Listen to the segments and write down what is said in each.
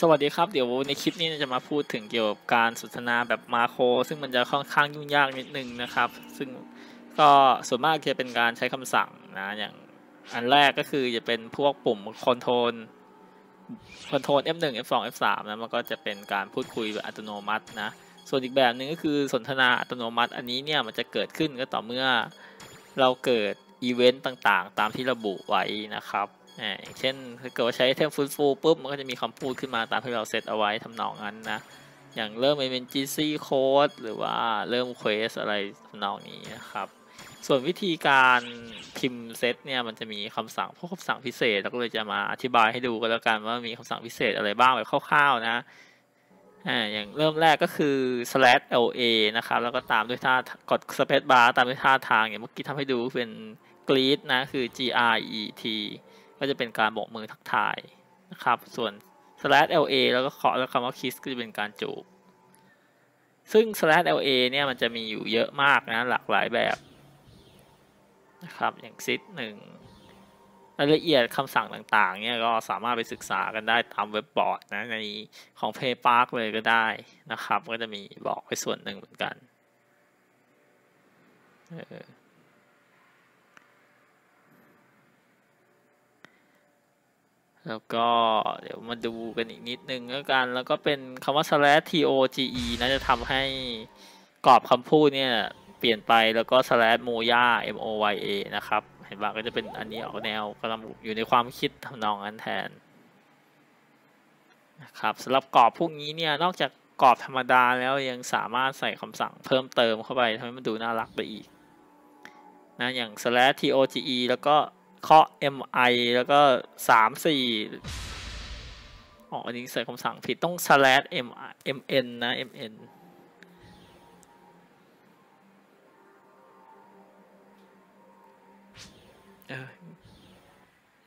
สวัสดีครับ เดี๋ยวในคลิปนี้จะมาพูดถึงเกี่ยวกับการสนทนาแบบมาโครซึ่งมันจะค่อนข้างยุ่งยากนิดนึงนะครับ ซึ่งก็ส่วนมากจะเป็นการใช้คำสั่งนะอย่างอันแรกก็คือจะเป็นพวกปุ่มคอนโทรลคอนโทรล F1 F2 F3 นะมันก็จะเป็นการพูดคุยแบบอัตโนมัตินะส่วนอีกแบบหนึ่งก็คือสนทนาอัตโนมัติ อันนี้เนี่ยมันจะเกิดขึ้นก็ต่อเมื่อเราเกิดอีเวนต์ต่างๆ ตามที่ระบุไว้นะครับ อย่างเช่นถ้าเกิดว่าใช้เทมฟูลฟูปุ๊บมันก็จะมีคำพูดขึ้นมาตามที่เราเซตเอาไว้ทำนองนั้นนะ อย่างเริ่มเป็น GC code หรือว่าเริ่ม quest อะไรทำนองนี้นะครับส่วนวิธีการพิมพ์เซตเนี่ยมันจะมีคำสั่งพวกคำสั่งพิเศษเราก็เลยจะมาอธิบายให้ดูกันแล้วกันว่ามีคำสั่งพิเศษอะไรบ้างแบบคร่าวๆนะอ่าอย่างเริ่มแรกก็คือ slash la นะครับแล้วก็ตามด้วยท่ากด space bar ตามด้วยท่าทางอย่างเมื่อกี้ทำให้ดูเป็น greet นะคือ g r e t ก็จะเป็นการโบกมือทักทายนะครับ ส่วน slash la แล้วก็เคาะแล้วคำว่า kiss ก็จะเป็นการจูบ ซึ่ง slash la เนี่ยมันจะมีอยู่เยอะมากนะ หลากหลายแบบนะครับ อย่าง sit หนึ่งรายละเอียดคำสั่งต่างๆ เนี่ยก็สามารถไปศึกษากันได้ตามเว็บบอร์ดนะในของ PayPark เลยก็ได้นะครับ ก็จะมีบอกไว้ส่วนหนึ่งเหมือนกัน แล้วก็เดี๋ยวมาดูกันอีกนิดนึงแล้วกัน แล้วก็เป็นคำว่า slash toge นะจะทำให้กรอบคำพูดเนี่ย เปลี่ยนไปแล้วก็ slash moya moya นะครับ เห็นว่าก็จะเป็นอันนี้ออกแนวกำลังอยู่ในความคิดทำนองนั้นแทนนะครับสำหรับกรอบพวกนี้เนี่ย นอกจากกรอบธรรมดาแล้วยังสามารถใส่คำสั่งเพิ่มเติมเข้าไปทำให้มันดูน่ารักไปอีกนะอย่าง slash toge แล้วก็ เคาะ mi แล้วก็สามสี่อ๋ออันนี้ใส่คำสั่งผิดต้อง slash m mn นะ mn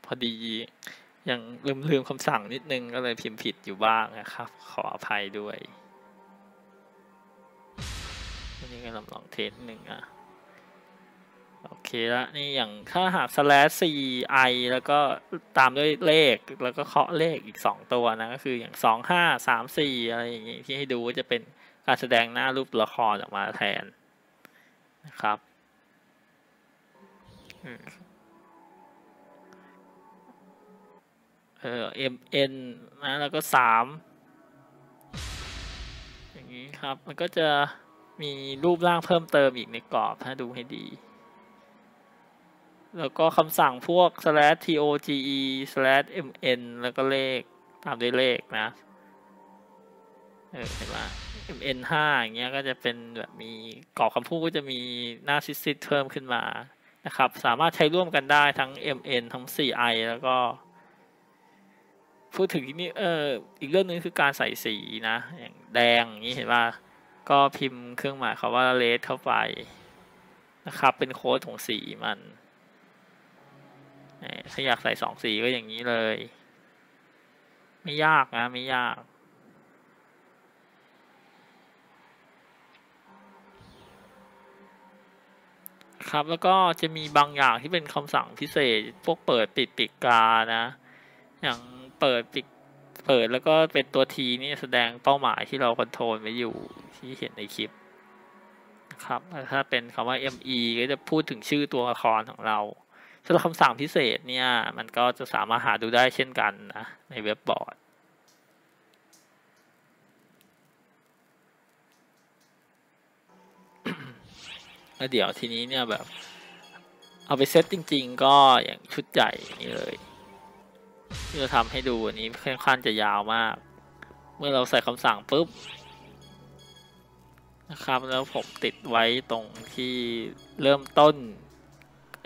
พอดียังลืมลืมคำสั่งนิดนึงก็เลยพิมพ์ผิดอยู่บ้างนะครับ ขออภัยด้วย อันนี้ก็ลองเทสหนึ่งอะ เคแล้วนี่อย่างถ้าหาก slash c i แล้วก็ตามด้วยเลขแล้วก็เคาะเลขอีก 2 ตัวนะ ก็คืออย่าง 2 5 3 4 อะไรอย่างงี้ที่ให้ดูจะเป็นการแสดงหน้ารูปละครออกมาแทนนะครับเออ m n นะแล้วก็3อย่างนี้ครับ มันก็จะมีรูปร่างเพิ่มเติมอีกในกรอบถ้าดูให้ดี แล้วก็คำสั่งพวก slash toge slash mn แล้วก็เลข ตามด้วยเลขนะ เออเห็นไหม mn ห้าอย่างเงี้ยก็จะเป็นแบบมีกรอบคำพูดก็จะมีหน้าซิซิเพิ่มขึ้นมานะครับ สามารถใช้ร่วมกันได้ทั้ง mn ทั้ง ci แล้วก็ พูดถึงที่นี่เอออีกเรื่องนึงคือการใส่สีนะ อย่างแดงอย่างนี้เห็นว่า ก็พิมพ์เครื่องหมายคาว่า red เข้าไปนะครับ เป็นโค้ดของสีมัน ถ้าอยากใส่สองสีก็อย่างนี้เลย ไม่ยากนะ ไม่ยาก ครับแล้วก็จะมีบางอย่างที่เป็นคำสั่งพิเศษ พวกเปิดปิดปิดกานะ อย่างเปิดปิดเปิดแล้วก็เป็นตัวทีนี่แสดงเป้าหมายที่เราคอนโทรลไว้อยู่ที่เห็นในคลิปครับ ถ้าเป็นคำว่า ME ก็จะพูดถึงชื่อตัวละครของเรา สำหรับคำสั่งพิเศษเนี่ย มันก็จะสามารถหาดูได้เช่นกันนะ ในเว็บบอร์ดแล้วเดี๋ยวทีนี้เนี่ยแบบ เอาไปเซตจริง ๆ ก็อย่างชุดใหญ่นี่เลยที่เราทำให้ดูอันนี้ค่อนข้างจะยาวมาก เมื่อเราใส่คำสั่งปุ๊บนะครับ แล้วผมติดไว้ตรงที่เริ่มต้น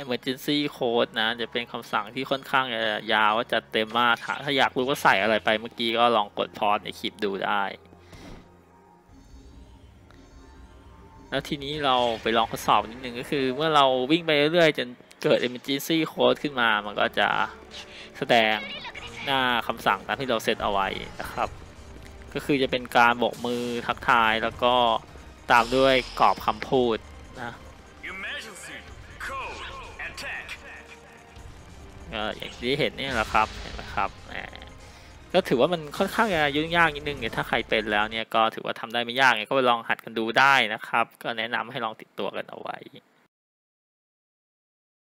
emergency code นะ จะเป็นคำสั่งที่ค่อนข้างยาวว่าจะเต็มมาก ถ้าอยากรู้ว่าใส่อะไรไปเมื่อกี้ก็ลองกดพอสในคลิปดูได้ แล้วทีนี้เราไปลองทดสอบนิดนึงก็คือ เมื่อเราวิ่งไปเรื่อยๆ จนเกิด emergency code ขึ้นมา มันก็จะแสดงหน้าคำสั่งตามที่เราเซตเอาไว้นะครับ ก็คือจะเป็นการบอกมือทักทายแล้วก็ตามด้วยกรอบคำพูดนะ ก็อย่างที่เห็นนี่แหละครับเห็นไหมครับก็ถือว่ามันค่อนข้างจะยุ่งยากนิดนึงเนี่ยถ้าใครเป็นแล้วเนี่ยก็ถือว่าทำได้ไม่ยากเนี่ยก็ไปลองหัดกันดูได้นะครับ ก็แนะนำให้ลองติดตัวกันเอาไว้